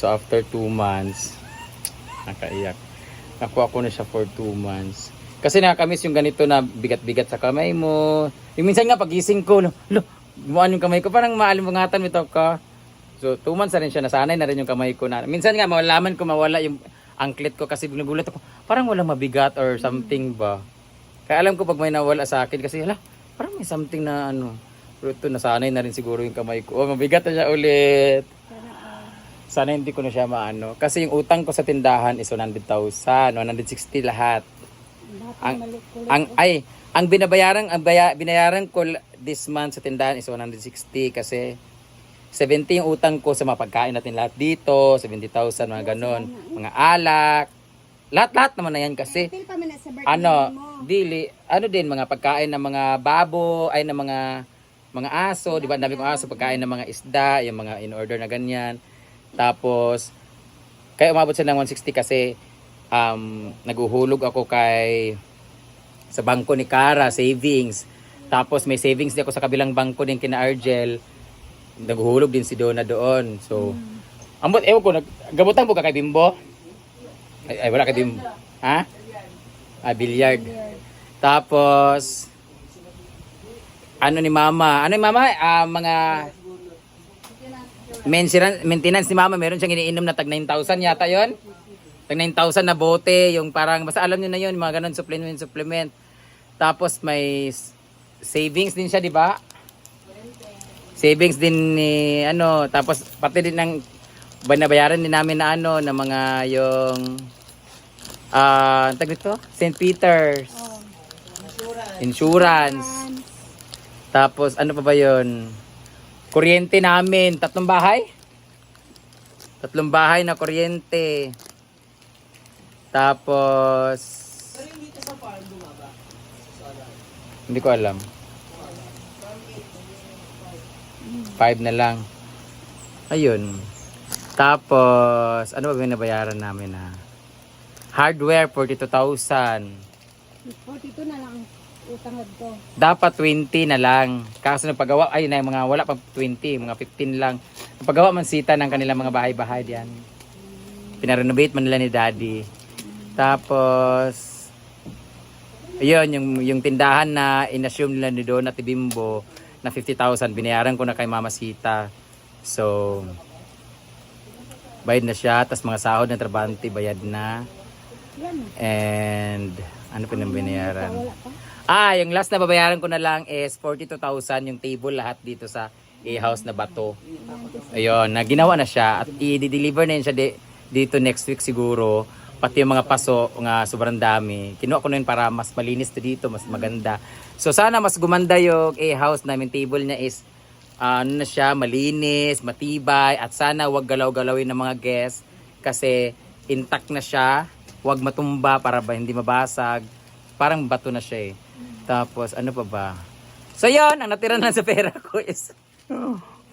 So after 2 months, nakaiyak. Nakuha ko na siya for 2 months. Kasi nakakamiss yung ganito na bigat-bigat sa kamay mo. Yung minsan nga pagising ko, lo, lo, gumaan yung kamay ko, parang maalimbungatan ito ka. So 2 months na rin siya, nasanay na rin yung kamay ko na. Minsan nga malaman ko mawala yung anklet ko kasi nagulat ako, parang walang mabigat or something ba. Kaya alam ko pag may nawala sa akin kasi hala, parang may something na ano. Pero ito, nasanay na rin siguro yung kamay ko. Oh, mabigat na siya ulit. Sana hindi ko na siya maano. Kasi yung utang ko sa tindahan is 100,000, 160 lahat. Ang, ang ay, ang binabayaran, ang baya, binayaran ko this month sa tindahan is 160 kasi 70 yung utang ko sa mga pagkain natin lahat dito, 70,000 mga ganon, mga alak. Lahat-lahat naman na yan kasi ano, dili, ano din mga pagkain ng mga babo, ay ng mga mga aso, di ba? Ang dami kong aso, pagkain ng mga isda, yung mga in order na ganyan. Tapos kaya umabot siya ng 160 kasi um, naguhulog ako kay sa bangko ni Cara, savings. Tapos may savings din ako sa kabilang bangko din kina Argel. Naguhulog din si Donna doon. So, ambot, ewan ko, nag, gamutan po ka kay Bimbo? Ay, ay wala kay Bimbo. Ha? Ah, billiard. Tapos, ano ni mama? Ano ni mama? Ah, mga maintenance, maintenance ni mama, meron siyang iniinom na tag 9,000 yata yon Tag 9,000 na bote, yung parang, basta alam niyo na yun, mga ganun, supplement, supplement. Tapos may savings din siya, di ba? Savings din ni, ano, tapos pati din ng, banabayaran din namin na ano, na mga yung, ah, uh, tag dito? St. Peter's. Oh. Insurance. Tapos ano pa ba 'yon? Kuryente namin, tatlong bahay? Tatlong bahay na kuryente. Tapos Hindi ko alam. Five na lang. Ayun. Tapos, ano ba binabayaran namin na? Hardware, 42,000. 42 na lang ang utang ko. Dapat 20 na lang. Kaso nagpagawa, ay na mga wala pa 20, mga 15 lang. Nagpagawa man sita ng kanilang mga bahay-bahay diyan. Pinarenovate man nila ni daddy. Tapos, ayun, yung, yung tindahan na inassume nila ni Don at Bimbo na 50,000, binayaran ko na kay Mama Sita. So, bayad na siya. Tapos mga sahod ng trabante, bayad na. And, ano pa nang binayaran? Ah, yung last na babayaran ko na lang is 42,000 yung table lahat dito sa A-house na bato. Ayun, na ginawa na siya at i-deliver na yun siya di- dito next week siguro. Pati yung mga paso nga sobrang dami. Kinuha ko na yun para mas malinis to dito, mas maganda. So sana mas gumanda yung A-house namin. Table niya is ah, ano na siya, malinis, matibay at sana wag galaw-galawin ng mga guests kasi intact na siya. Wag matumba para ba hindi mabasag. Parang bato na siya eh. Tapos ano pa ba? So yon ang natira na sa pera ko is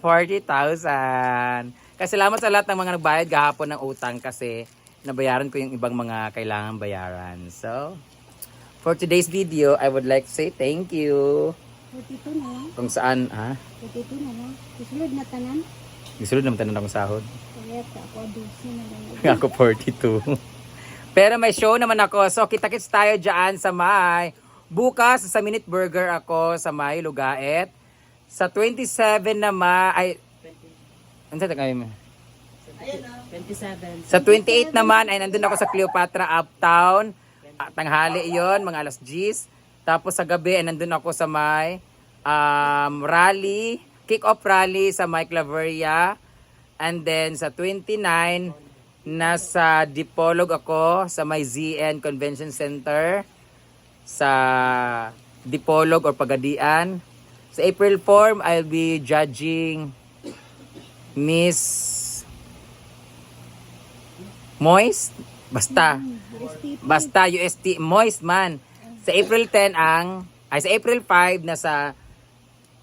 40,000. Kasi salamat sa lahat ng mga nagbayad gahapon ng utang kasi nabayaran ko yung ibang mga kailangan bayaran. So, for today's video, I would like to say thank you. 42 na. Kung saan, ha? 42 na lang. Susunod na tanan. Gisulod naman tanan akong sahod. Kaya ako 12 na lang. ako 42. Pero may show naman ako. So, kita-kits tayo dyan sa may. Bukas, sa Minute Burger ako sa may Lugaet. Sa 27 naman, ay, ano sa kayo mo? 27. Sa 28 naman ay nandun ako sa Cleopatra Uptown. Ah, Tanghali iyon, mga alas 10. Tapos sa gabi ay nandun ako sa may um, rally, kick-off rally sa may Claveria. And then sa 29, nasa Dipolog ako sa may ZN Convention Center sa Dipolog or Pagadian. Sa April 4, I'll be judging Miss Moist? Basta. Basta UST Moist man. Sa April 10 ang ay sa April 5 nasa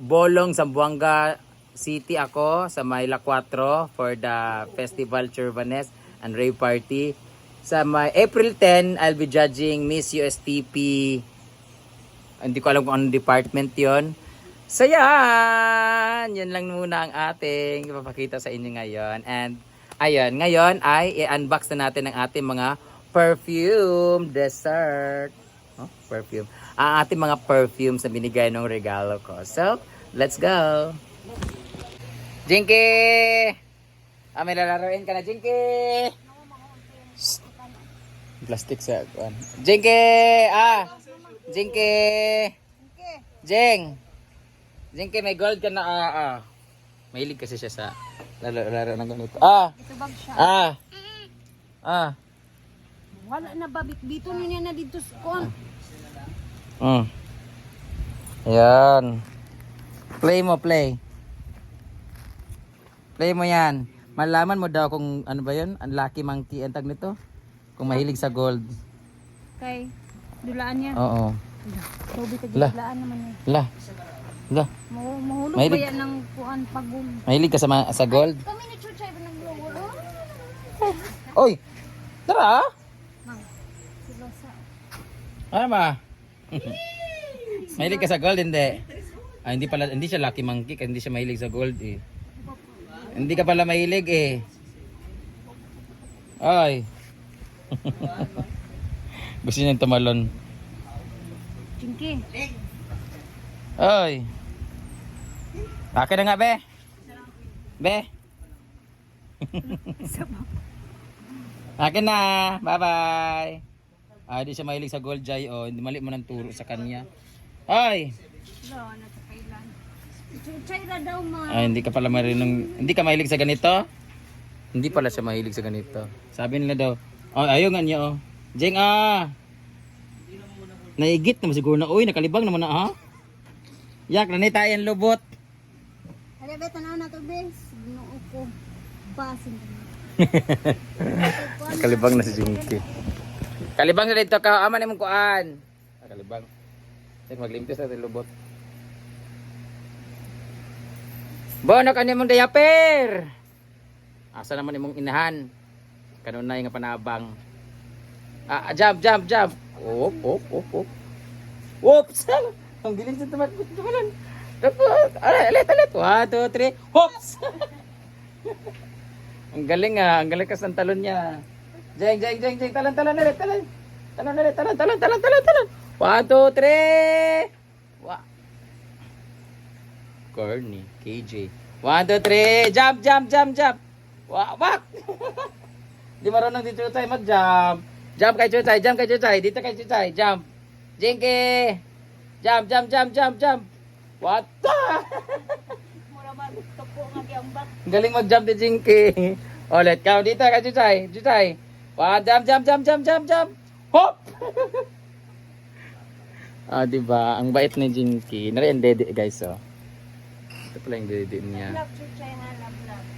Bolong Zamboanga City ako sa Mayla 4 for the Festival Churvanes and Rave Party. Sa may April 10, I'll be judging Miss USTP. Hindi ko alam kung anong department yon. So yan, yan lang muna ang ating ipapakita sa inyo ngayon. And Ayan, ngayon ay i-unbox na natin ang ating mga perfume dessert. Oh, perfume. Ang ating mga perfumes na binigay ng regalo ko. So, let's go! Jinky! Ah, may lalaroin ka na, Jinky! Plastic sa kuan. Jinky! Ah! Jinky! Jing! Jinky, may gold ka na. Ah, ah. Mahilig kasi siya sa laro, laro ng ganito. Ah! Ito bag siya. Ah! Ah! Wala na babit dito na niya na dito sa kon. Mm. Ayan. Play mo, play. Play mo yan. Malaman mo daw kung ano ba yun? Ang lucky monkey ang tag nito? Kung mahilig sa gold. Kay dulaan niya. Oo. Tobi ka La. dulaan naman niya. La. La. Mahu- Mahulog ba yan ng kuan pagum. Mahilig ka sa, ma- sa gold? Kami ni Chuchay ba naglawalo? Oy! Tara! ah. Mang. Sila sa Ano ba? mahilig ka sa gold, hindi? Ah, hindi pala, hindi siya lucky monkey kasi hindi siya mahilig sa gold eh. Hindi ka pala mahilig eh. Ay. Gusto niya tumalon. Chinky. Ay. Akin na nga, be. Be. Akin na. Bye-bye. Ah, di siya mahilig sa gold jay. Oh, hindi mali mo ng turo sa kanya. Ay. Wala. Chuchay ra daw ma. Ah, hindi ka pala marinong, hindi ka mahilig sa ganito? Hindi pala siya mahilig sa ganito. Sabi nila daw, oh, ayaw nga niya, oh. Jeng, ah. Naigit naman siguro na, uy, nakalibang naman na, ha? Yak, nanitayan lubot. Ada ba tanaw na to bes? Ginoo ko. Basin ka na. Nakalibang na si Jinky. Kalibang na dito ka, aman mong kuan. Kalibang. Sige, maglimpis na lubot. Bono ka mong diaper. Asa naman imong inahan? Kanunay nga panabang. Ah, jump, jump, jump. Op, op, op, op. Oops! Ang giling sa tamat. Tumalan. Tapos, alit, alit, alit. One, two, three. Hops! ang galing ah. Ang galing kas ng talon niya. Jeng, jeng, jeng, jeng. Talon, talon, ulit, talon. Talon, ulit, talon, talon, talon, talon, talon. One, two, three. Wa. Corny. KJ. One, two, three. Jump, jump, jump, jump. Wa, wak. Di marunong dito tayo mag-jump. Jump kay Chuchay, jump kay Chuchay. Dito kay Chuchay, jump. Jinky. Jump, jump, jump, jump, jump. What the? Galing mag-jump ni Jinky. Ulit, count dito kay Chuchay. Chuchay. One, jump, jump, jump, jump, jump, jump. Hop! ah, di ba? Ang bait ni Jinky. Nari guys, oh. Ito pala yung dede niya. Love Chuchay ha, love love.